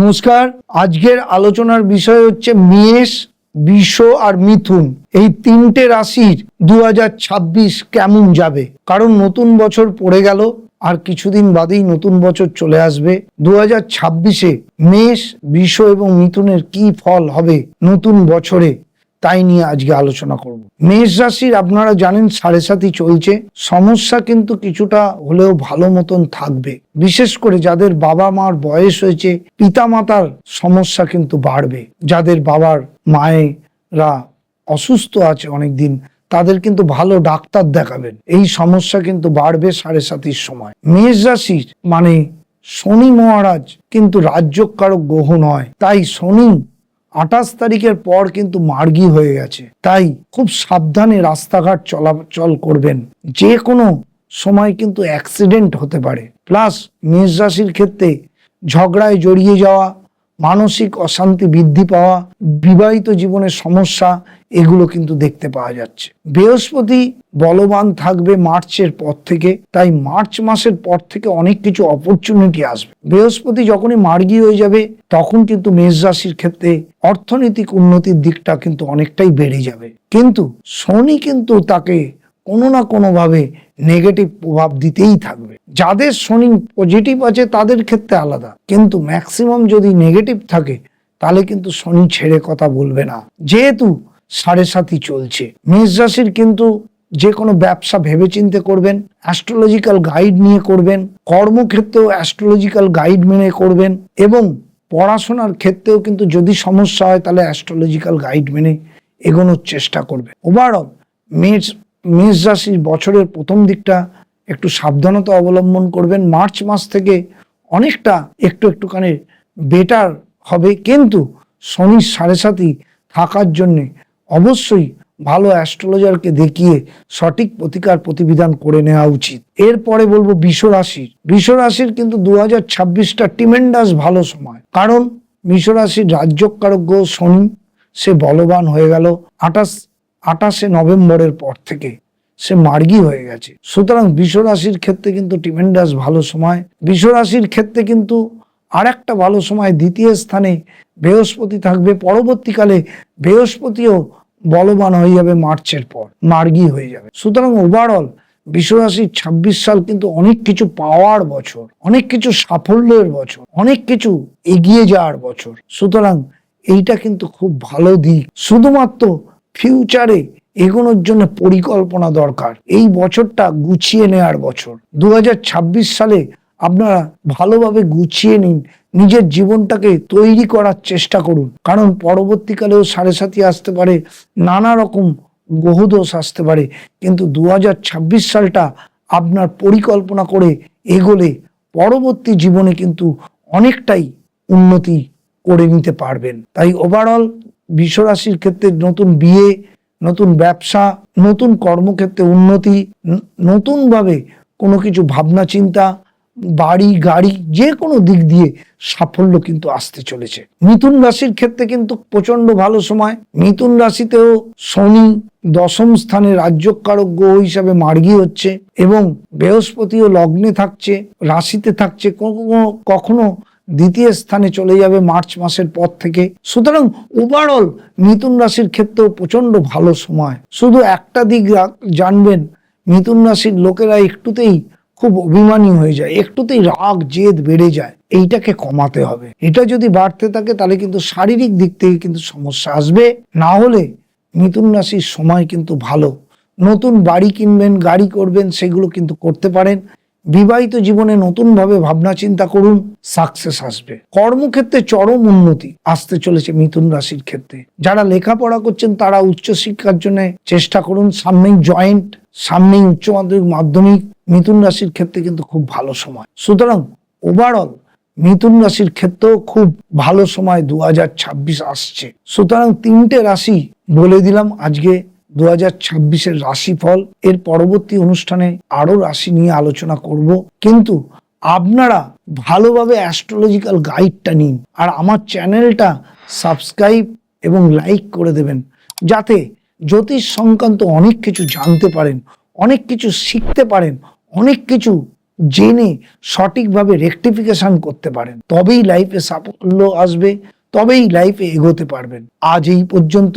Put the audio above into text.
নমস্কার। আজকের আলোচনার বিষয় হচ্ছে মেষ বিষ আর মিথুন। এই তিনটে রাশির দু হাজার ছাব্বিশ কেমন যাবে? কারণ নতুন বছর পড়ে গেল, আর কিছুদিন বাদেই নতুন বছর চলে আসবে। দু হাজার ছাব্বিশে মেষ বিষ এবং মিথুনের কি ফল হবে নতুন বছরে? তাই নিয়ে আজকে আলোচনা করব। মেষ রাশির আপনারা জানেন সাড়ে সাতই চলছে। সমস্যা কিন্তু কিছুটা হলেও ভালো মতন থাকবে। বিশেষ করে যাদের বাবা মার বয়স হয়েছে পিতা মাতার সমস্যা কিন্তু বাড়বে। যাদের বাবার মায়েরা অসুস্থ আছে অনেকদিন, তাদের কিন্তু ভালো ডাক্তার দেখাবেন। এই সমস্যা কিন্তু বাড়বে সাড়ে সাতির সময়। মেষ রাশির মানে শনি মহারাজ কিন্তু রাজ্যকারক গ্রহ নয়, তাই শনি আঠাশ তারিখের পর কিন্তু মার্গি হয়ে গেছে। তাই খুব সাবধানে রাস্তাঘাট চলাচল করবেন। যে কোনো সময় কিন্তু অ্যাক্সিডেন্ট হতে পারে। প্লাস মেষ রাশির ক্ষেত্রে ঝগড়ায় জড়িয়ে যাওয়া মানসিক অশান্তি বৃদ্ধি পাওয়া, বিবাহিত জীবনের সমস্যা, এগুলো কিন্তু দেখতে পাওয়া যাচ্ছে। বৃহস্পতি বলবান থাকবে মার্চের পর থেকে, তাই মার্চ মাসের পর থেকে অনেক কিছু অপরচুনিটি আসবে। বৃহস্পতি যখনই মার্গী হয়ে যাবে, তখন কিন্তু মেষ রাশির ক্ষেত্রে অর্থনৈতিক উন্নতির দিকটা কিন্তু অনেকটাই বেড়ে যাবে। কিন্তু শনি কিন্তু তাকে কোনো না কোনোভাবে নেগেটিভ প্রভাব দিতেই থাকবে। যাদের শনি পজিটিভ আছে, তাদের ক্ষেত্রে আলাদা। কিন্তু ম্যাক্সিমাম যদি নেগেটিভ থাকে, তাহলে কিন্তু শনি ছেড়ে কথা বলবে না। যেহেতু সাড়ে সাতই চলছে। মেষ রাশির কিন্তু যে কোনো ব্যবসা ভেবেচিন্তে করবেন অ্যাস্ট্রোলজিক্যাল গাইড নিয়ে করবেন, কর্মক্ষেত্রেও অ্যাস্ট্রোলজিক্যাল গাইড মেনে করবেন এবং পড়াশোনার ক্ষেত্রেও কিন্তু যদি সমস্যা হয়, তাহলে অ্যাস্ট্রোলজিক্যাল গাইড মেনে এগোনোর চেষ্টা করবে ওভারঅল মেষ মেষ রাশির বছরের প্রথম দিকটা একটু সাবধানতা অবলম্বন করবেন। মার্চ মাস থেকে অনেকটা একটু একটুখানি বেটার হবে। কিন্তু শনির সাড়ে সাতই থাকার জন্যে অবশ্যই ভালো অ্যাস্ট্রোলজারকে দেখিয়ে সঠিক প্রতিকার প্রতিবিধান করে নেওয়া উচিত। এরপরে বলব বিষ রাশির। রাশির কিন্তু দু হাজার ছাব্বিশটা টিমেন্ডাস ভালো সময়। কারণ বিষ রাশির রাজ্যকারক শনি, সে বলবান হয়ে গেল। আঠাশ আঠাশে নভেম্বরের পর থেকে সে মার্গী হয়ে গেছে। সুতরাং বিষ রাশির ক্ষেত্রে কিন্তু টিমেন্ডাস ভালো সময়। বিষ রাশির ক্ষেত্রে কিন্তু আর একটা ভালো সময়, দ্বিতীয় স্থানে বৃহস্পতি থাকবে। পরবর্তীকালে বৃহস্পতিও বলবান হয়ে যাবে মার্চের পর, মার্গী হয়ে যাবে। সুতরাং ওভারঅল বিশ্বরাশির ছাব্বিশ সাল কিন্তু অনেক কিছু পাওয়ার বছর, অনেক কিছু সাফল্যের বছর, অনেক কিছু এগিয়ে যাওয়ার বছর। সুতরাং এইটা কিন্তু খুব ভালো দিক। শুধুমাত্র ফিউচারে এগোনোর জন্য পরিকল্পনা দরকার। এই বছরটা গুছিয়ে নেওয়ার বছর। দু হাজার ছাব্বিশ সালে আপনারা ভালোভাবে গুছিয়ে নিন। নিজের জীবনটাকে তৈরি করার চেষ্টা করুন। কারণ পরবর্তীকালেও সাড়ে সাথী আসতে পারে নানা রকম গ্রহদোষ আসতে পারে। কিন্তু দু হাজার ছাব্বিশ সালটা আপনার পরিকল্পনা করে এগোলে পরবর্তী জীবনে কিন্তু অনেকটাই উন্নতি করে নিতে পারবেন। তাই ওভারঅল বিশ্বরাশির ক্ষেত্রে নতুন বিয়ে, নতুন ব্যবসা, নতুন কর্মক্ষেত্রে উন্নতি নতুনভাবে কোনো কিছু ভাবনা, চিন্তা, বাড়ি, গাড়ি, যে কোনো দিক দিয়ে সাফল্য কিন্তু আসতে চলেছে। মিথুন রাশির ক্ষেত্রে কিন্তু প্রচণ্ড ভালো সময়। মিথুন রাশিতেও শনি দশম স্থানে রাজ্যকারক গ্রহ হিসাবে মার্গী হচ্ছে এবং বৃহস্পতিও লগ্নে থাকছে, রাশিতে থাকছে কখনো দ্বিতীয় স্থানে চলে যাবে মার্চ মাসের পর থেকে। সুতরাং ওভারঅল মিথুন রাশির ক্ষেত্রেও প্রচণ্ড ভালো সময়। শুধু একটা দিক জানবেন, মিথুন রাশির লোকেরা একটুতেই খুব অভিমানী হয়ে যায়, একটুতেই রাগ, জেদ বেড়ে যায়, এইটাকে কমাতে হবে। এটা যদি বাড়তে থাকে, তাহলে কিন্তু শারীরিক দিক থেকে কিন্তু সমস্যা আসবে। না হলে মিথুন রাশির সময় কিন্তু ভালো। নতুন বাড়ি কিনবেন, গাড়ি করবেন, সেগুলো কিন্তু করতে পারেন। বিবাহিত জীবনে নতুনভাবে ভাবনা চিন্তা করুন সাকসেস আসবে। কর্মক্ষেত্রে চরম উন্নতি আসতে চলেছে মিথুন রাশির ক্ষেত্রে। যারা লেখাপড়া করছেন, তারা উচ্চশিক্ষার জন্য চেষ্টা করুন, সামনেই জয়েন্ট সামনেই উচ্চ মাধ্যমিক মাধ্যমিক। মিথুন রাশির ক্ষেত্রে কিন্তু খুব ভালো সময়। সুতরাং ওভারঅল মিথুন রাশির ক্ষেত্রেও খুব ভালো সময় দু হাজার ছাব্বিশ আসছে। সুতরাং তিনটে রাশি বলে দিলাম আজকে। দু হাজার ছাব্বিশের রাশিফল, এর পরবর্তী অনুষ্ঠানে আরও রাশি নিয়ে আলোচনা করব। কিন্তু আপনারা ভালোভাবে অ্যাস্ট্রোলজিক্যাল গাইডটা নিন আর আমার চ্যানেলটা সাবস্ক্রাইব এবং লাইক করে দেবেন। যাতে জ্যোতিষ সংক্রান্ত অনেক কিছু জানতে পারেন, অনেক কিছু শিখতে পারেন, অনেক কিছু জেনে সঠিকভাবে রেকটিফিকেশন করতে পারেন। তবেই লাইফে সাফল্য আসবে, তবেই লাইফে এগোতে পারবেন। আজ এই পর্যন্ত।